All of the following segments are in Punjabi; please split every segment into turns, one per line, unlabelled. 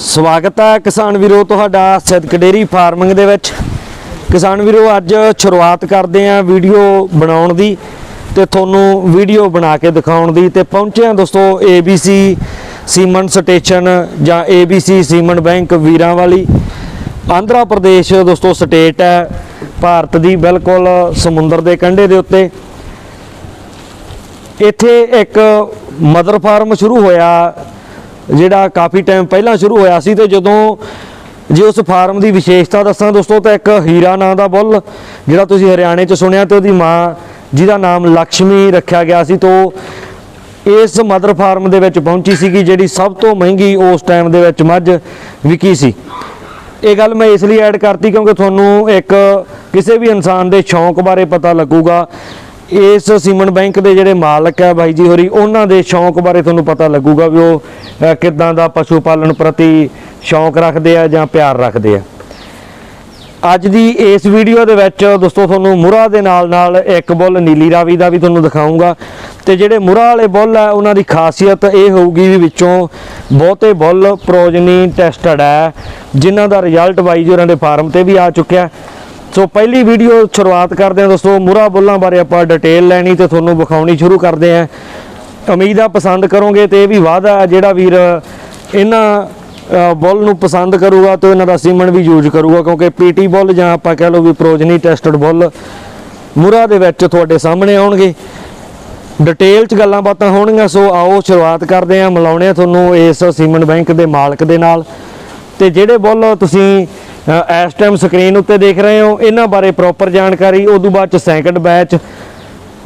ਸਵਾਗਤ ਹੈ ਕਿਸਾਨ ਵੀਰੋ ਤੁਹਾਡਾ ਸਿੱਧਕ ਡੇਰੀ ਫਾਰਮਿੰਗ ਦੇ ਵਿੱਚ। ਕਿਸਾਨ ਵੀਰੋ, ਅੱਜ ਸ਼ੁਰੂਆਤ ਕਰਦੇ ਆਂ ਵੀਡੀਓ ਬਣਾਉਣ ਦੀ ਤੇ ਤੁਹਾਨੂੰ ਵੀਡੀਓ ਬਣਾ ਕੇ ਦਿਖਾਉਣ ਦੀ ਤੇ ਪਹੁੰਚੇ ਆਂ ਦੋਸਤੋ ABC ਸੀਮਨ ਸਟੇਸ਼ਨ ਜਾਂ ABC ਸੀਮਨ ਬੈਂਕ ਵੀਰਾਂ ਵਾਲੀ ਆਂਧਰਾ ਪ੍ਰਦੇਸ਼ ਦੋਸਤੋ ਸਟੇਟ ਹੈ, ਭਾਰਤ ਦੀ ਬਿਲਕੁਲ ਸਮੁੰਦਰ ਦੇ ਕੰਢੇ ਦੇ ਉੱਤੇ। ਇੱਥੇ ਇੱਕ ਮਦਰ ਫਾਰਮ ਸ਼ੁਰੂ ਹੋਇਆ ਜਿਹੜਾ ਕਾਫੀ ਟਾਈਮ ਪਹਿਲਾਂ ਸ਼ੁਰੂ ਹੋਇਆ ਸੀ ਤੇ ਜਦੋਂ ਜੇ ਉਸ ਫਾਰਮ ਦੀ ਵਿਸ਼ੇਸ਼ਤਾ ਦੱਸਾਂ ਦੋਸਤੋ, ਤਾਂ ਇੱਕ ਹੀਰਾ ਨਾਂ ਦਾ ਬੁੱਲ, ਜਿਹੜਾ ਤੁਸੀਂ ਹਰਿਆਣੇ 'ਚ ਸੁਣਿਆ ਤੇ ਉਹਦੀ ਮਾਂ, ਜਿਹਦਾ ਨਾਮ ਲక్ష్ਮੀ ਰੱਖਿਆ ਗਿਆ ਸੀ, ਤੋਂ ਇਸ ਮਦਰ ਫਾਰਮ ਦੇ ਵਿੱਚ ਪਹੁੰਚੀ ਸੀਗੀ, ਜਿਹੜੀ ਸਭ ਤੋਂ ਮਹਿੰਗੀ ਉਸ ਟਾਈਮ ਦੇ ਵਿੱਚ ਮੱਝ ਵਿਕੀ ਸੀ। ਇਹ ਗੱਲ ਮੈਂ ਇਸ ਲਈ ਐਡ ਕਰਤੀ ਕਿਉਂਕਿ ਤੁਹਾਨੂੰ ਇੱਕ ਕਿਸੇ ਵੀ ਇਨਸਾਨ ਦੇ ਸ਼ੌਂਕ ਬਾਰੇ ਪਤਾ ਲੱਗੂਗਾ। ਇਸ ਸੀਮਨ ਬੈਂਕ ਦੇ ਜਿਹੜੇ ਮਾਲਕ ਹੈ ਬਾਈ ਜੀ ਹੋਰੀ ਉਹਨਾਂ ਦੇ ਸ਼ੌਂਕ ਬਾਰੇ ਤੁਹਾਨੂੰ ਪਤਾ ਲੱਗੂਗਾ ਵੀ ਉਹ ਅ, ਕਿੱਦਾਂ ਦਾ ਪਸ਼ੂ ਪਾਲਣ ਪ੍ਰਤੀ ਸ਼ੌਂਕ ਰੱਖਦੇ ਆ ਜਾਂ ਪਿਆਰ ਰੱਖਦੇ ਆ। ਅੱਜ ਦੀ ਇਸ ਵੀਡੀਓ ਦੇ ਵਿੱਚ ਦੋਸਤੋ ਤੁਹਾਨੂੰ ਮੁਰਾ ਦੇ ਨਾਲ ਨਾਲ ਇੱਕ ਬੁੱਲ ਨੀਲੀ ਰਾਵੀ ਦਾ ਵੀ ਤੁਹਾਨੂੰ ਦਿਖਾਉਂਗਾ ਤੇ ਜਿਹੜੇ ਮੁਰਾ ਵਾਲੇ ਬੁੱਲ ਆ ਉਹਨਾਂ ਦੀ ਖਾਸੀਅਤ ਇਹ ਹੋਊਗੀ ਵੀ ਵਿੱਚੋਂ ਬਹੁਤੇ ਬੁੱਲ ਪ੍ਰੋਜਨੀ ਟੈਸਟਡ ਹੈ ਜਿਨ੍ਹਾਂ ਦਾ ਰਿਜ਼ਲਟ ਬਾਈ ਜੀ ਹੋਰਾਂ ਦੇ ਫਾਰਮ ਤੇ ਵੀ ਆ ਚੁੱਕਿਆ। ਸੋ ਪਹਿਲੀ ਵੀਡੀਓ ਸ਼ੁਰੂਆਤ ਕਰਦੇ ਹਾਂ ਦੋਸਤੋ, ਮੁਰਾ ਬੁੱਲਾਂ ਬਾਰੇ ਆਪਾਂ ਡਿਟੇਲ ਲੈਣੀ ਤੇ ਤੁਹਾਨੂੰ ਵਿਖਾਉਣੀ ਸ਼ੁਰੂ ਕਰਦੇ ਹਾਂ। ਉਮੀਦ ਆ ਪਸੰਦ ਕਰੋਗੇ ਤੇ ਇਹ ਵੀ ਵਾਅਦਾ ਜਿਹੜਾ ਵੀਰ ਇਹਨਾਂ ਬੁੱਲ ਨੂੰ ਪਸੰਦ ਕਰੂਗਾ ਤੇ ਇਹਨਾਂ ਦਾ ਸੀਮਨ ਵੀ ਯੂਜ਼ ਕਰੂਗਾ, ਕਿਉਂਕਿ ਪੀਟੀ ਬੁੱਲ ਜਾਂ ਆਪਾਂ ਕਹਿ ਲਓ ਵੀ ਪ੍ਰੋਜਨੀ ਟੈਸਟਡ ਬੁੱਲ ਮੁਰਾ ਦੇ ਵਿੱਚ ਤੁਹਾਡੇ ਸਾਹਮਣੇ ਆਉਣਗੇ। ਡਿਟੇਲ ਚ ਗੱਲਾਂ ਬਾਤਾਂ ਹੋਣਗੀਆਂ, ਸੋ ਆਓ ਸ਼ੁਰੂਆਤ ਕਰਦੇ ਹਾਂ ਮਿਲਾਉਣੇ ਆ ਤੁਹਾਨੂੰ ਇਸ ਸੀਮਨ ਬੈਂਕ ਦੇ ਮਾਲਕ ਦੇ ਨਾਲ। ਤੇ ਜਿਹੜੇ ਬੁੱਲ ਤੁਸੀਂ ਇਸ ਟਾਈਮ ਸਕਰੀਨ ਉੱਤੇ ਦੇਖ ਰਹੇ ਹੋ ਇਹਨਾਂ ਬਾਰੇ ਪ੍ਰੋਪਰ ਜਾਣਕਾਰੀ ਉਦੋਂ ਬਾਅਦ ਚ ਸੈਕੰਡ ਬੈਚ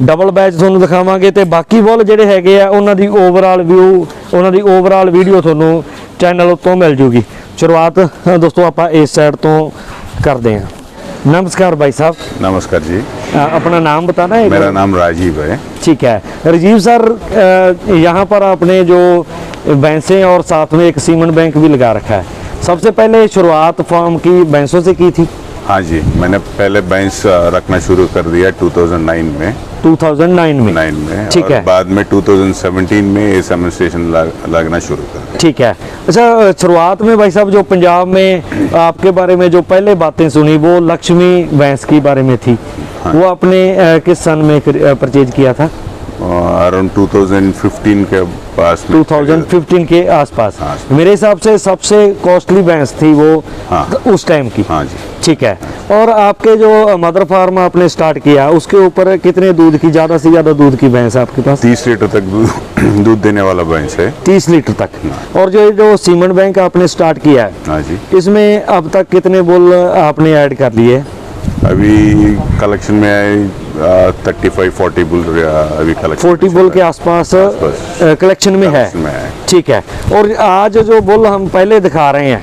ਡਬਲ ਬੈਚ ਤੁਹਾਨੂੰ ਦਿਖਾਵਾਂਗੇ ਤੇ ਬਾਕੀ ਬੁੱਲ ਜਿਹੜੇ ਹੈਗੇ ਆ ਉਹਨਾਂ ਦੀ ਓਵਰਆਲ ਵਿਊ ਉਹਨਾਂ ਦੀ ਓਵਰਆਲ ਵੀਡੀਓ ਤੁਹਾਨੂੰ ਚੈਨਲ ਉੱਤੋਂ ਮਿਲ ਜੂਗੀ ਸ਼ੁਰੂਆਤ ਅ, ਦੋਸਤੋ ਆਪਾਂ ਇਸ ਸਾਈਡ ਤੋਂ ਕਰਦੇ ਹਾਂ नमस्कार भाई साहब
नमस्कार जी
अ, अपना नाम बताना है
मेरा नाम राजीव है
ठीक है राजीव सर अ, यहाँ पर आपने जो भैंसें और साथ में एक सीमन बैंक भी लगा रखा है सबसे पहले शुरुआत फार्म की भैंसों से की थी।
हाँ जी मैंने पहले बैंस रखना शुरू कर दिया 2009 में।
2009 में।
9 में
ठीक है।
बाद में 2017 में ये समर स्टेशन लग- लगना शुरू कर
ठीक है। अच्छा शुरुआत में भाई साहब जो पंजाब में आपके बारे में जो पहले बातें सुनी वो लक्ष्मी भैंस की बारे में थी। हाँ। वो आपने किस सन में परचेज किया था?
अराउंड 2015 के पास
2015 के आसपास।
हाँ।
मेरे हिसाब से सबसे कॉस्टली भैंस थी वो
हाँ।
उस टाइम की।
हाँ जी।
ठीक है। और आपके जो मदर फार्म आपने स्टार्ट किया उसके ऊपर कितने दूध की ज़्यादा से ज़्यादा दूध की भैंस है आपके पास?
तीस लीटर तक दूध दूध देने वाला भैंस है।
तीस लीटर तक। और जो जो सीमन बैंक आपने स्टार्ट किया है
हाँ जी।
इसमें अब तक कितने बुल आपने ऐड कर लिए?
अभी कलेक्शन में आए थर्टी फाइव फोर्टी बुल अभी कलेक्शन
फोर्टी बुल के आसपास। कलेक्शन में है। ठीक है। और आज जो बुल हम पहले दिखा रहे हैं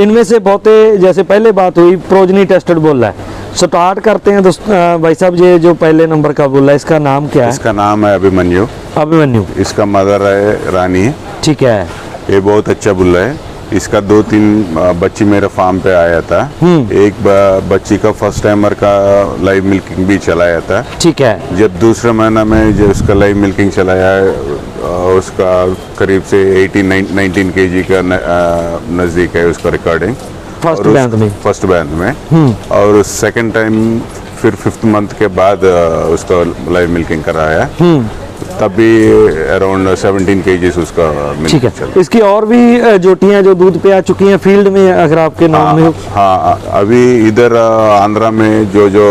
इनमें से बहुत जैसे पहले बात हुई प्रोजनी टेस्टेड बुल है। स्टार्ट करते हैं दोस्त भाई साहब ये जो पहले नंबर का बुल है इसका नाम क्या है?
इसका नाम है अभिमन्यु।
अभिमन्यु।
इसका मदर है रानी।
ठीक है।
ये बहुत अच्छा बुल्ला है। इसका दो तीन बच्ची मेरे फार्म पे आया था। एक बच्ची का फ़र्स्ट टाइमर का लाइव मिल्किंग भी चलाया था।
ठीक है।
जब दूसरे महीना में जो उसका लाइव मिल्किंग चलाया उसका करीब से 18 19 के जी का नज़दीक है उसका रिकॉर्डिंग
फ़र्स्ट बैंड में।
फ़र्स्ट बैंड में। और सेकंड टाइम फिर फिफ्थ मंथ के बाद उसका लाइव मिल्किंग कराया। तब भी अराउंड 17 के उसका
ठीक है। इसकी और भी जोटियाँ जो दूध पे आ चुकी हैं फ़ील्ड में अगर आपके नाम में हो।
हाँ हाँ अभी इधर आंध्रा में जो जो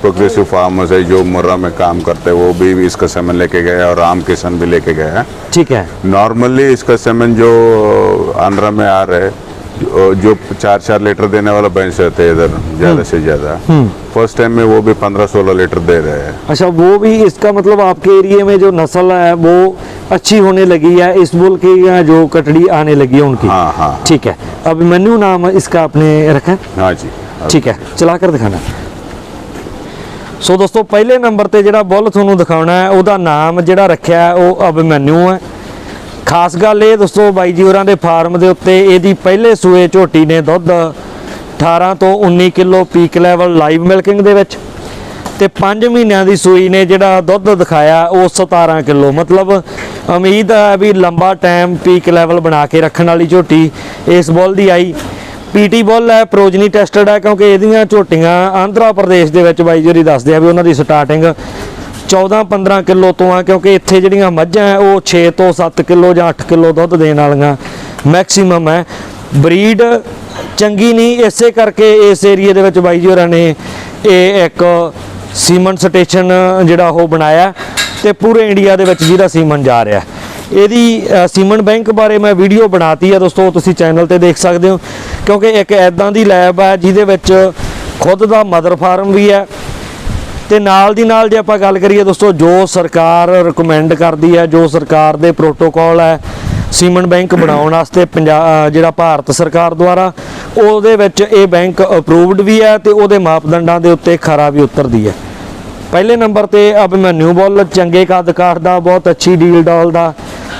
प्रोग्रेसिव फार्मर्स है जो मुर्रा में काम करते हैं वो भी इसका सेमन लेके गए और राम किसान भी लेके गए हैं।
ठीक है।
नॉर्मली इसका सेमन जो आंध्रा में आ रहा है जो- जो चार चार लीटर देने वाला भैंस रहते हैं इधर ज़्यादा से ज़्यादा फर्स्ट टाइम में वो भी पंद्रह सोलह लीटर दे रहे हैं
अच्छा वो भी इसका मतलब आपके एरिया में जो नस्ल है वो अच्छी होने लगी है इस बुल की यहाँ जो कटड़ी आने लगी है उनकी
हाँ हाँ
ठीक है अभिमन्यु नाम इसका आपने रखा है
हाँ जी
ਠੀਕ ਹੈ ਚਲਾ ਕਰ ਦਿਖਾਣਾ ਸੋ ਦੋਸਤੋ ਪਹਿਲੇ ਨੰਬਰ ਤੇ ਜਿਹੜਾ ਬੁੱਲ ਤੁਹਾਨੂੰ ਦਿਖਾਉਣਾ ਹੈ ਉਹਦਾ ਨਾਮ ਜਿਹੜਾ ਰੱਖਿਆ ਹੈ ਉਹ ਅਭਿਮਨਿਊ ਹੈ ਖਾਸ ਗੱਲ ਇਹ ਦੋਸਤੋ ਬਾਈ ਜੀ, ਹੋਰਾਂ ਦੇ ਫਾਰਮ ਦੇ ਉੱਤੇ ਇਹਦੀ ਪਹਿਲੇ ਸੂਏ ਝੋਟੀ ਨੇ ਦੁੱਧ 18 ਤੋਂ 19 kilo peak level live milking ਦੇ ਵਿੱਚ ਤੇ 5 ਮਹੀਨਿਆਂ ਦੀ ਸੂਈ ਨੇ ਜਿਹੜਾ ਦੁੱਧ ਦਿਖਾਇਆ ਉਹ 17 ਕਿਲੋ। ਮਤਲਬ ਉਮੀਦ ਹੈ ਵੀ ਲੰਬਾ ਟਾਈਮ ਪੀਕ ਲੈਵਲ ਬਣਾ ਕੇ ਰੱਖਣ ਵਾਲੀ ਝੋਟੀ ਇਸ ਬੋਲ ਦੀ ਆਈ। ਪੀਟੀ ਬੋਲ ਹੈ, ਪ੍ਰੋਜਨੀ ਟੈਸਟਡ ਹੈ, ਕਿਉਂਕਿ ਇਹਦੀਆਂ ਝੋਟੀਆਂ ਆਂਧਰਾ ਪ੍ਰਦੇਸ਼ ਦੇ ਵਿੱਚ ਬਾਈ ਜਰੀ ਦੱਸਦੇ ਆ ਵੀ ਉਹਨਾਂ ਦੀ ਸਟਾਰਟਿੰਗ 14-15 ਕਿਲੋ ਤੋਂ ਆ, ਕਿਉਂਕਿ ਇੱਥੇ ਜਿਹੜੀਆਂ ਮੱਝਾਂ ਹੈ ਉਹ 6 ਤੋਂ 7 ਕਿਲੋ ਜਾਂ 8 ਕਿਲੋ ਦੁੱਧ ਦੇਣ ਵਾਲੀਆਂ ਮੈਕਸਿਮਮ ਹੈ ਬਰੀਡ ਚੰਗੀ ਨਹੀਂ, ਇਸੇ ਕਰਕੇ ਇਸ ਏਰੀਏ ਦੇ ਵਿੱਚ ਬਾਈ ਜੀ ਹੋਰਾਂ ਨੇ ਇਹ ਇੱਕ ਸੀਮਨ ਸਟੇਸ਼ਨ ਜਿਹੜਾ ਉਹ ਬਣਾਇਆ ਤੇ ਪੂਰੇ ਇੰਡੀਆ ਦੇ ਵਿੱਚ ਜਿਹਦਾ ਸੀਮਨ ਜਾ ਰਿਹਾ। ਇਹਦੀ ਸੀਮਨ ਬੈਂਕ ਬਾਰੇ ਮੈਂ ਵੀਡੀਓ ਬਣਾਤੀ ਹੈ ਦੋਸਤੋ, ਤੁਸੀਂ ਚੈਨਲ ਤੇ ਦੇਖ ਸਕਦੇ ਹੋ। ਕਿਉਂਕਿ ਇੱਕ ਐਦਾਂ ਦੀ ਲੈਬ ਹੈ ਜਿਹਦੇ ਵਿੱਚ ਖੁਦ ਦਾ ਮਦਰ ਫਾਰਮ ਵੀ ਹੈ ਤੇ ਨਾਲ ਦੀ ਨਾਲ ਜੇ ਆਪਾਂ ਗੱਲ ਕਰੀਏ ਦੋਸਤੋ, ਜੋ ਸਰਕਾਰ ਰეკਮੈਂਡ ਕਰਦੀ ਹੈ, ਜੋ ਸਰਕਾਰ ਦੇ ਪ੍ਰੋਟੋਕਾਲ ਹੈ, ਸੀਮਨ ਬੈਂਕ ਬਣਾਉਣ ਵਾਸਤੇ ਪੰਜਾਬ ਜਿਹੜਾ ਭਾਰਤ ਸਰਕਾਰ ਦੁਆਰਾ, ਉਹਦੇ ਵਿੱਚ ਇਹ ਬੈਂਕ ਅਪਰੂਵਡ ਵੀ ਹੈ ਤੇ ਉਹਦੇ ਮਾਪਦੰਡਾਂ ਦੇ ਉੱਤੇ ਖਰਾ ਵੀ ਉਤਰਦੀ ਹੈ। ਪਹਿਲੇ ਨੰਬਰ ਤੇ ਅਬ ਮੈਂ ਨਿਊ ਬਾਲ ਚੰਗੇ ਕੱਦ ਕਾਠ ਦਾ, ਬਹੁਤ ਅੱਛੀ ਡੀਲ ਡਾਲ ਦਾ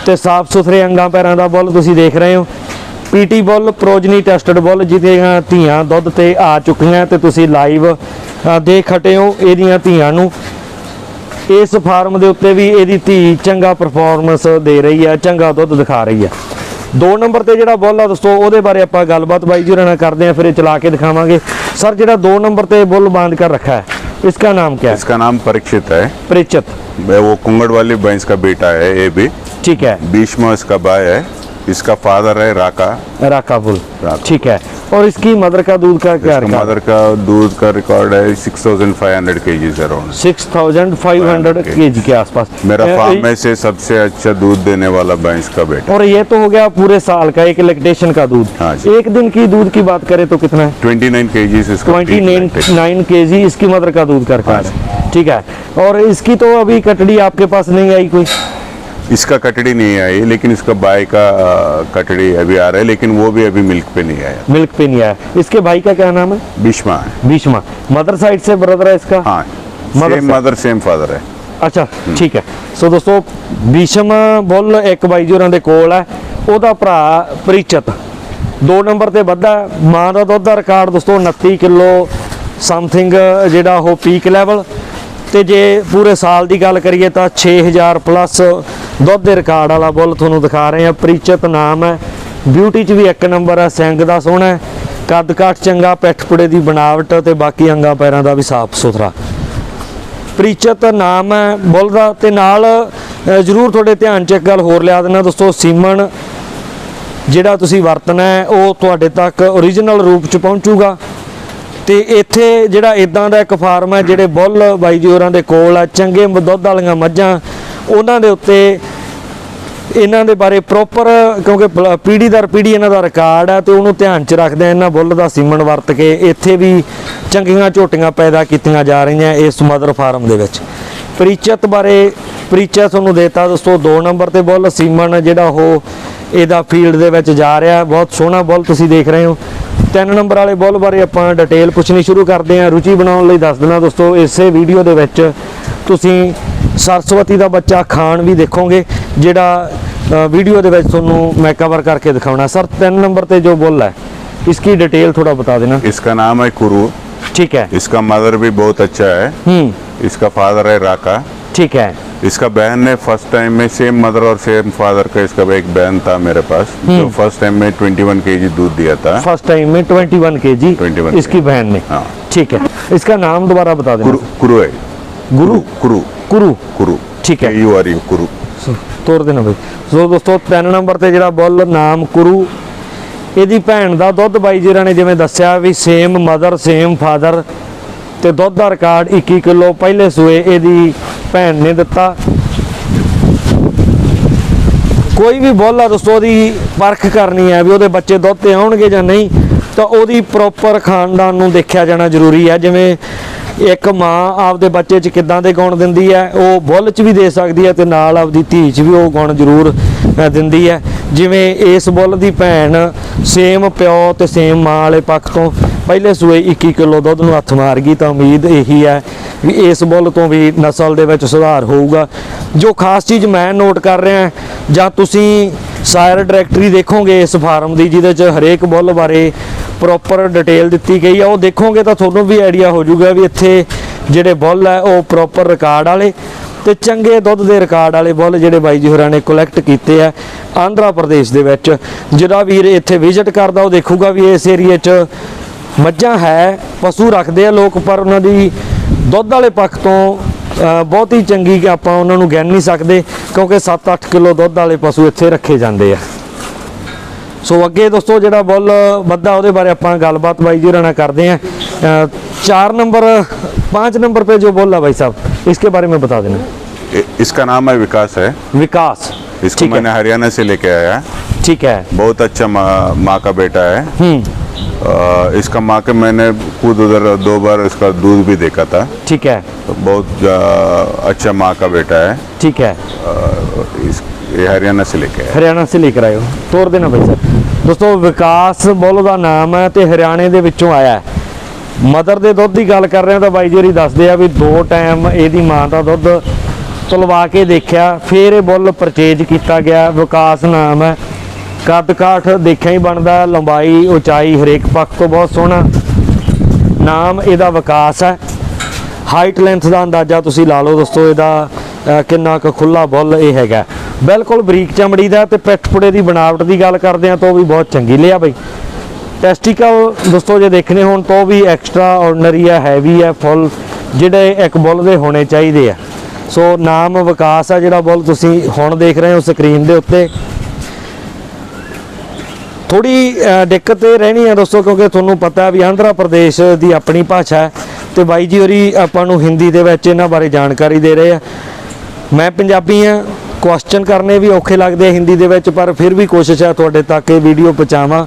ਤੇ ਸਾਫ਼ ਸੁਥਰੇ ਅੰਗਾਂ ਪੈਰਾਂ ਦਾ ਬੁੱਲ ਤੁਸੀਂ ਦੇਖ ਰਹੇ ਹੋ। ਪੀਟੀ ਬੁੱਲ, ਪ੍ਰੋਜਨੀ ਟੈਸਟਡ ਬੁੱਲ, ਜਿਹਦੇ ਧੀਆਂ ਦੁੱਧ ਤੇ ਆ ਚੁੱਕੀਆਂ ਤੇ ਤੁਸੀਂ ਲਾਈਵ ਦੇਖ ਹਟਿਓ ਇਹਦੀਆਂ ਧੀਆਂ ਨੂੰ। ਇਸ ਫਾਰਮ ਦੇ ਉੱਤੇ ਵੀ ਇਹਦੀ ਧੀ ਚੰਗਾ ਪਰਫਾਰਮੈਂਸ ਦੇ ਰਹੀ ਆ ਚੰਗਾ ਦੁੱਧ ਦਿਖਾ ਰਹੀ ਆ। ਦੋ ਨੰਬਰ ਤੇ ਜਿਹੜਾ ਬੁੱਲ ਆ ਦੋਸਤੋ ਉਹਦੇ ਬਾਰੇ ਆਪਾਂ ਗੱਲਬਾਤ ਬਾਈ ਜੀ ਹੋਰਾਂ ਕਰਦੇ ਆ ਫਿਰ ਇਹ ਚਲਾ ਕੇ ਦਿਖਾਵਾਂਗੇ। ਸਰ ਜਿਹੜਾ ਦੋ ਨੰਬਰ ਤੇ ਬੁੱਲ ਬੰਦ ਕਰ ਰੱਖਾ ਹੈ इसका नाम क्या है
इसका नाम परीक्षित है
परिचित
वो कुंगड़ वाली भैंस का बेटा है ये भी
ठीक है
बीच में इसका भाई है इसका फादर है राका।
राकाबुल
राका।
ठीक है। और इसकी मदर का दूध का क्या
इसका मदर का दूध का रिकॉर्ड है 6500 kgs
around six thousand five
hundred
के के आसपास।
मेरा फार्म में से सबसे अच्छा दूध देने वाला भैंस का बेटा।
और ये तो हो गया पूरे साल का एक इलेक्ट्रेशन का दूध।
हाँ
एक दिन की दूध की बात करें तो कितना है?
29 केजीज इसका
ट्वेंटी नाइन
weight है।
नाइन के जी इसकी मदर का दूध कर
हाँ।
ठीक है। और इसकी तो अभी कटड़ी आपके पास नहीं आई कोई।
इसका कटड़ी नहीं आई लेकिन इसका बाय का अ, कटड़ी अभी आ रहा है लेकिन वो भी अभी मिल्क पे नहीं आया
मिल्क पे नहीं आया इसके भाई का क्या नाम है
भीष्मा है
भीष्मा मदर साइड से ब्रदर है इसका
हाँ
Mother
सेम
से-
मदर सेम फादर है
ਅੱਛਾ ਠੀਕ ਹੈ ਸੋ ਦੋਸਤੋ ਭੀਸ਼ਮ ਬੁੱਲ ਇੱਕ ਬਾਈ ਜੀ ਹੋਰਾਂ ਦੇ ਕੋਲ ਹੈ ਉਹਦਾ ਭਰਾ ਪ੍ਰੀਚਤ ਦੋ ਨੰਬਰ ਤੇ ਵੱਧਾ ਹੈ। ਮਾਂ ਦਾ ਦੁੱਧ ਦਾ ਰਿਕਾਰਡ ਦੋਸਤੋ 29 ਕਿਲੋ ਸਮਥਿੰਗ ਜਿਹੜਾ ਉਹ ਪੀਕ ਲੈਵਲ ਤੇ ਜੇ ਪੂਰੇ ਸਾਲ ਦੀ ਗੱਲ ਕਰੀਏ ਤਾਂ 6000 ਪਲੱਸ ਦੁੱਧ ਦੇ ਰਿਕਾਰਡ ਵਾਲਾ ਬੁੱਲ ਤੁਹਾਨੂੰ ਦਿਖਾ ਰਹੇ ਆ ਪ੍ਰੀਚਤ ਨਾਮ ਹੈ। ਬਿਊਟੀ 'ਚ ਵੀ ਇੱਕ ਨੰਬਰ ਹੈ, ਸਿੰਘ ਦਾ ਸੋਹਣਾ ਕੱਦ ਕਾਠ ਚੰਗਾ, ਪਿੱਠ ਪੁੜੇ ਦੀ ਬਣਾਵਟ ਤੇ ਬਾਕੀ ਅੰਗਾਂ ਪੈਰਾਂ ਦਾ ਵੀ ਸਾਫ਼ ਸੁਥਰਾ। ਪ੍ਰੀਚਤ ਨਾਮ ਹੈ ਬੁੱਲ ਦਾ ਤੇ ਨਾਲ ਜ਼ਰੂਰ ਤੁਹਾਡੇ ਧਿਆਨ 'ਚ ਇੱਕ ਗੱਲ ਹੋਰ ਲਿਆ ਦੇਣਾ। ਦੋਸਤੋ ਸੀਮਨ ਜਿਹੜਾ ਤੁਸੀਂ ਵਰਤਣਾ ਹੈ, ਉਹ ਤੁਹਾਡੇ ਤੱਕ origignal ਰੂਪ 'ਚ ਪਹੁੰਚੂਗਾ। ਤੇ ਇੱਥੇ ਜਿਹੜਾ ਇਦਾਂ ਦਾ ਇੱਕ ਫਾਰਮ ਹੈ, ਜਿਹੜੇ ਬੁੱਲ ਬਾਈ ਜੀ ਹੋਰਾਂ ਦੇ ਕੋਲ ਆ, ਚੰਗੇ ਦੁੱਧ ਵਾਲੀਆਂ ਮੱਝਾਂ, ਉਹਨਾਂ ਦੇ ਉੱਤੇ ਇਹਨਾਂ ਦੇ ਬਾਰੇ ਪ੍ਰੋਪਰ ਕਿਉਂਕਿ ਪ- ਪੀੜ੍ਹੀ ਦਰ ਪੀੜ੍ਹੀ ਇਹਨਾਂ ਦਾ ਰਿਕਾਰਡ ਹੈ ਤੇ ਉਹਨੂੰ ਧਿਆਨ 'ਚ ਰੱਖਦੇ ਇਹਨਾਂ ਬੁੱਲ ਦਾ ਸੀਮਨ ਵਰਤ ਕੇ ਇੱਥੇ ਵੀ ਚੰਗੀਆਂ ਝੋਟੀਆਂ ਪੈਦਾ ਕੀਤੀਆਂ ਜਾ ਰਹੀਆਂ ਇਸ ਮਦਰ ਫਾਰਮ ਦੇ ਵਿੱਚ। ਪ੍ਰੀਚਤ ਬਾਰੇ ਪਰੀਚਾ ਤੁਹਾਨੂੰ ਦੇਤਾ ਦੋਸਤੋ 2 ਨੰਬਰ ਤੇ ਬੁੱਲ ਸੀਮਨ ਜਿਹੜਾ ਉਹ ਇਹਦਾ ਫੀਲਡ ਦੇ ਵਿੱਚ ਜਾ ਰਿਹਾ ਬਹੁਤ ਸੋਹਣਾ ਬੁੱਲ ਤੁਸੀਂ ਦੇਖ ਰਹੇ ਹੋ। 3 ਨੰਬਰ ਵਾਲੇ ਬੁੱਲ ਬਾਰੇ ਆਪਾਂ ਡਿਟੇਲ ਪੁੱਛਣੀ ਸ਼ੁਰੂ ਕਰਦੇ ਹਾਂ। ਰੁਚੀ ਬਣਾਉਣ ਲਈ ਦੱਸ ਦਿੰਦਾ ਦੋਸਤੋ ਇਸੇ ਵੀਡੀਓ ਦੇ ਵਿੱਚ ਤੁਸੀਂ ਸਰਸਵਤੀ ਦਾ ਬੱਚਾ ਖਾਨ ਵੀ ਦੇਖੋਗੇ ਜਿਹੜਾ ਵੀਡੀਓ ਦੇ ਵਿੱਚ ਤੁਹਾਨੂੰ ਮੈਂ ਕਵਰ ਕਰਕੇ ਦਿਖਾਉਣਾ। ਸਰ ਤਿੰਨ ਨੰਬਰ ਤੇ ਜੋ ਬੁੱਲ ਹੈ इसकी डिटेल थोड़ा बता देना
इसका नाम ਹੈ कुरु
ठीक है
इसका मदर भी बहुत अच्छा है इसका फादर है राका
ठीक है
इसका बहन ने फर्स्ट टाइम में सेम मदर और सेम फादर का इसका एक बहन था मेरे पास जो फर्स्ट टाइम में 21 केजी दूध दिया था
फर्स्ट टाइम में 21 केजी
21
इसकी बहन ने
हाँ
ठीक है इसका नाम दोबारा बता देना
कुरु कुरु है
गुरु
कुरु
कुरु
कुरु
ठीक है
यू आर यू कुरु
ਤੋਰ ਦੇਣਾ ਬਈ ਸੋ ਦੋਸਤੋ 3 ਨੰਬਰ ਤੇ ਜਿਹੜਾ ਬੁੱਲ ਨਾਮ ਕੁਰੂ ਇਹਦੀ ਭੈਣ ਦਾ ਦੁੱਧ ਬਾਈ ਜੀਰਾਂ ਨੇ ਜਿਵੇਂ ਦੱਸਿਆ ਵੀ ਸੇਮ ਮਦਰ ਸੇਮ ਫਾਦਰ ਤੇ ਦੁੱਧ ਦਾ ਰਿਕਾਰਡ 21 ਕਿਲੋ ਪਹਿਲੇ ਸੂਏ ਇਹਦੀ ਭੈਣ ਨੇ ਦਿੱਤਾ। ਕੋਈ ਵੀ ਬੁੱਲ ਦੋਸਤੋ ਦੀ ਪਰਖ ਕਰਨੀ ਹੈ ਵੀ ਉਹਦੇ ਬੱਚੇ ਦੁੱਧ ਤੇ ਆਉਣਗੇ ਜਾਂ ਨਹੀਂ। ਤਾਂ ਉਹਦੀ ਪ੍ਰੋਪਰ ਖਾਨਦਾਨ ਨੂੰ ਦੇਖਿਆ ਜਾਣਾ ਜ਼ਰੂਰੀ ਹੈ। ਜਿਵੇਂ ਇੱਕ ਮਾਂ ਆਪਦੇ ਬੱਚੇ 'ਚ ਕਿੱਦਾਂ ਦੇ ਗੁਣ ਦਿੰਦੀ ਹੈ, ਉਹ ਬੁੱਲ 'ਚ ਵੀ ਦੇ ਸਕਦੀ ਹੈ ਤੇ ਨਾਲ ਆਪਦੀ ਧੀ 'ਚ ਵੀ ਉਹ ਗੁਣ ਜ਼ਰੂਰ ਦਿੰਦੀ ਹੈ। ਜਿਵੇਂ ਇਸ ਬੁੱਲ ਦੀ ਭੈਣ ਸੇਮ ਪਿਓ ਤੇ ਸੇਮ ਮਾਂ ਵਾਲੇ ਪੱਖ ਤੋਂ ਪਹਿਲੇ ਸੂਏ 21 ਕਿਲੋ ਦੁੱਧ ਨੂੰ ਹੱਥ ਮਾਰ ਗਈ ਤਾਂ ਉਮੀਦ ਇਹੀ ਹੈ ਵੀ ਇਸ ਬੁੱਲ ਤੋਂ ਵੀ ਨਸਲ ਦੇ ਵਿੱਚ ਸੁਧਾਰ ਹੋਊਗਾ। ਜੋ ਖਾਸ ਚੀਜ਼ ਮੈਂ ਨੋਟ ਕਰ ਰਿਹਾ ਜਾਂ ਤੁਸੀਂ ਸਾਇਰ ਡਾਇਰੈਕਟਰੀ ਦੇਖੋਗੇ ਇਸ ਫਾਰਮ ਦੀ, ਜਿਹਦੇ 'ਚ ਹਰੇਕ ਬੁੱਲ ਬਾਰੇ ਪ੍ਰੋਪਰ ਡਿਟੇਲ ਦਿੱਤੀ ਗਈ ਆ, ਉਹ ਦੇਖੋਗੇ ਤਾਂ ਤੁਹਾਨੂੰ ਵੀ ਆਈਡੀਆ ਹੋ ਜਾਊਗਾ ਵੀ ਇੱਥੇ ਜਿਹੜੇ ਬੁੱਲ ਹੈ ਉਹ ਪ੍ਰੋਪਰ ਰਿਕਾਰਡ ਵਾਲੇ ਤੇ ਚੰਗੇ ਦੁੱਧ ਦੇ ਰਿਕਾਰਡ ਵਾਲੇ ਬੁੱਲ ਜਿਹੜੇ ਬਾਈ ਜੀ ਹੋਰਾਂ ਨੇ ਕਲੈਕਟ ਕੀਤੇ ਆ ਆਂਧਰਾ ਪ੍ਰਦੇਸ਼ ਦੇ ਵਿੱਚ। ਜਿਹੜਾ ਵੀਰ ਇੱਥੇ ਵਿਜ਼ਿਟ ਕਰਦਾ, ਉਹ ਦੇਖੂਗਾ ਵੀ ਇਸ ਏਰੀਏ 'ਚ ਮੱਝਾਂ ਹੈ ਪਸ਼ੂ ਰੱਖਦੇ ਆ ਲੋਕ ਪਰ ਉਹਨਾਂ ਦੀ ਦੁੱਧ ਵਾਲੇ ਪੱਖ ਤੋਂ ਬਹੁਤ ਹੀ ਚੰਗੀ ਕਿ ਆਪਾਂ ਉਹਨਾਂ ਨੂੰ ਗਿਣ ਨਹੀਂ ਸਕਦੇ ਕਿਉਂਕਿ 7-8 ਕਿਲੋ ਦੁੱਧ ਵਾਲੇ ਪਸ਼ੂ ਇੱਥੇ ਰੱਖੇ ਜਾਂਦੇ ਆ। ਸੋ ਅੱਗੇ ਦੋਸਤੋ ਜਿਹੜਾ ਬੁੱਲ ਵੱਧਾ ਉਹਦੇ ਬਾਰੇ ਆਪਾਂ ਗੱਲਬਾਤ ਬਾਈ ਜੀ ਹੋਰਾਂ ਕਰਦੇ ਆ। 4 ਨੰਬਰ 5 ਨੰਬਰ पे जो बोल रहा भाई साहब इसके बारे में बता देना
इसका नाम ਹੈ विकास है
विकास
इसको मैंने हरियाणा से लेके आया
ठीक है
बहुत अच्छा माँ मा का बेटा है इसका माँ के मैंने खुद उधर दो बार इसका दूध भी देखा था
ठीक है
तो बहुत अ, अच्छा माँ का बेटा है
ठीक है
अ, इस ये हरियाणा से लेके आया
ਹਰਿਆਣਾ ਸੇ लेकर आए हो ਤੋਰ ਦੇਣਾ ਭਾਈ ਸਾਹਿਬ ਦੋਸਤੋ ਵਿਕਾਸ ਬੁੱਲ ਦਾ ਨਾਮ ਹੈ ਤੇ ਹਰਿਆਣੇ ਦੇ ਵਿੱਚੋਂ ਆਇਆ ਹੈ ਮਦਰ ਦੇ ਦੁੱਧ ਦੀ ਗੱਲ ਕਰ ਰਹੇ ਹਾਂ ਤਾਂ ਬਾਈ ਜੋਰੀ ਦੱਸਦੇ ਆ ਵੀ ਦੋ ਟਾਈਮ ਇਹਦੀ ਮਾਂ ਦਾ ਦੁੱਧ ਤੁਲਵਾ ਕੇ ਦੇਖਿਆ ਫਿਰ ਇਹ ਬੁੱਲ ਪਰਚੇਜ ਕੀਤਾ ਗਿਆ ਵਿਕਾਸ ਨਾਮ ਹੈ ਕੱਦ ਕਾਠ ਦੇਖਿਆ ਹੀ ਬਣਦਾ, ਲੰਬਾਈ, ਉਚਾਈ ਹਰੇਕ ਪੱਖ ਤੋਂ ਬਹੁਤ ਸੋਹਣਾ। ਨਾਮ ਇਹਦਾ ਵਿਕਾਸ ਹੈ। ਹਾਈਟ ਲੈਂਥ ਦਾ ਅੰਦਾਜ਼ਾ ਤੁਸੀਂ ਲਾ ਲਓ ਦੋਸਤੋ, ਇਹਦਾ ਕਿੰਨਾ ਕੁ ਖੁੱਲਾ ਬੁੱਲ ਇਹ ਹੈਗਾ। ਬਿਲਕੁਲ ਬਰੀਕ ਚਮੜੀ ਦਾ ਤੇ ਪਿੱਠਪੁੜੇ ਦੀ ਬਣਾਵਟ ਦੀ ਗੱਲ ਕਰਦੇ ਆ ਤਾਂ ਉਹ ਵੀ ਬਹੁਤ ਚੰਗੀ ਲਿਆ ਬਈ। ਟੈਸਟੀਕਲ ਦੋਸਤੋ ਜੇ ਦੇਖਣੇ ਹੋਣ ਤਾਂ ਉਹ ਵੀ ਐਕਸਟਰਾ ਆਰਡੀਨਰੀ ਹੈ ਹੈਵੀ ਹੈ ਫੁੱਲ ਜਿਹੜੇ ਇੱਕ ਬੁੱਲ ਦੇ ਹੋਣੇ ਚਾਹੀਦੇ ਆ। ਸੋ ਨਾਮ ਵਿਕਾਸ ਆ ਜਿਹੜਾ ਬੁੱਲ ਤੁਸੀਂ ਹੁਣ ਦੇਖ ਰਹੇ ਹੋ ਸਕਰੀਨ ਦੇ ਉੱਤੇ। ਥੋੜੀ ਦਿੱਕਤ ਇਹ ਰਹਿਣੀ ਹੈ ਦੋਸਤੋ ਕਿਉਂਕਿ ਤੁਹਾਨੂੰ ਪਤਾ ਵੀ ਆਂਧਰਾ ਪ੍ਰਦੇਸ਼ ਦੀ ਆਪਣੀ ਭਾਸ਼ਾ ਹੈ ਤੇ ਬਾਈ ਜੀ ਹੋਰੀ ਆਪਾਂ ਨੂੰ ਹਿੰਦੀ ਦੇ ਵਿੱਚ ਇਹਨਾਂ ਬਾਰੇ ਜਾਣਕਾਰੀ ਦੇ ਰਹੇ ਆ। ਮੈਂ ਪੰਜਾਬੀ ਆ ਕੁਐਸਚਨ ਕਰਨੇ ਵੀ ਔਖੇ ਲੱਗਦੇ ਆ ਹਿੰਦੀ ਦੇ ਵਿੱਚ ਪਰ ਫਿਰ ਵੀ ਕੋਸ਼ਿਸ਼ ਆ ਤੁਹਾਡੇ ਤੱਕ ਇਹ ਵੀਡੀਓ ਪਹੁੰਚਾਵਾਂ